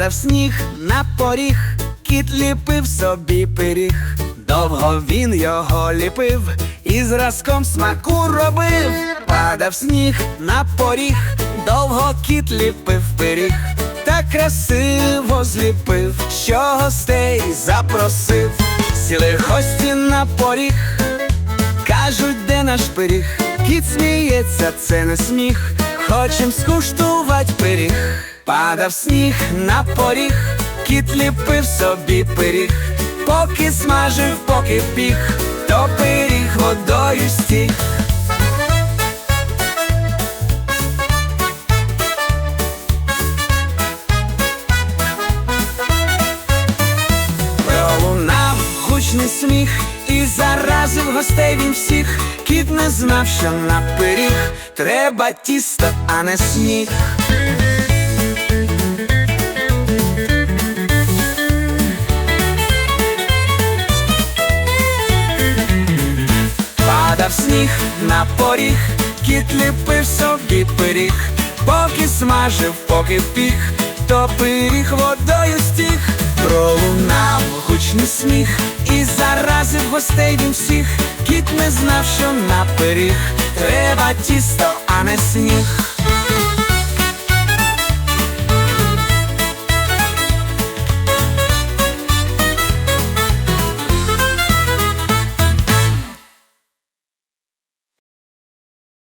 Падав сніг на поріг, кіт ліпив собі пиріг. Довго він його ліпив і зразком смаку робив. Падав сніг на поріг, довго кіт ліпив пиріг. Так красиво зліпив, що гостей запросив. Сіли гості на поріг, кажуть, де наш пиріг. Кіт сміється, це не сміх. Хочем скуштувати пиріг. Падав сніг на поріг, кіт ліпив собі пиріг. Поки смажив, поки пік, то пиріг водою стік. Пролунав гучний сміх і заразив гостей він всіх. Кіт не знав, що на пиріг треба тісто, а не сніг. Сніг на поріг, кіт ліпив собі пиріг, поки смажив, поки пік, то пиріг водою стіг, пролунав гучний сміх і заразив гостей він всіх. Кіт не знав, що на пиріг треба тісто, а не сніг.